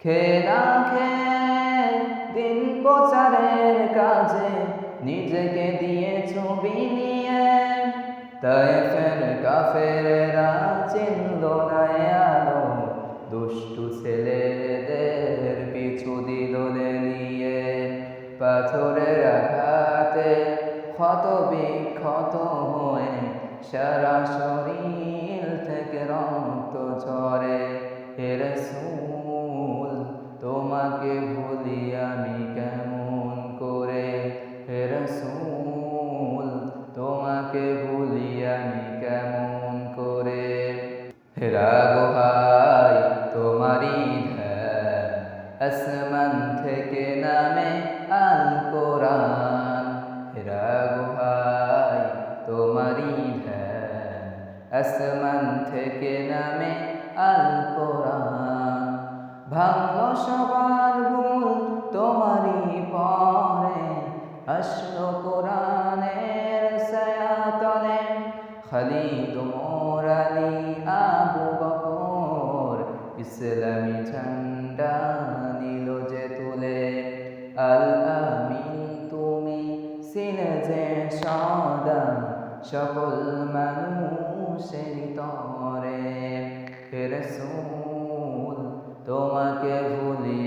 খে না খে দিন প্রচারের কাজে নিজেকে দিয়ে ছবি নিয়ে। তাই ফের কাফেরা চিনল আলো দুষ্টু ছেলেদের পিছু দিল নিয়ে পাথরের আঘাতে ক্ষত বিক্ষত হয়ে সারা শরীর হেরা গোহাই তোমারই ধ্যান। আসমান থেকে নামে আল কোরআন হেরা গোহাই তোমারই ধ্যান। আসমান থেকে নামে আল কোরআন ভাঙল সবার ভুল, তোমারই পরে। আসলো কোরআনের সায়াতলে খালিদ মোর ছিলে যে সদা সকল মানুষের তরে ফেরসুল তোমাকে ভুলি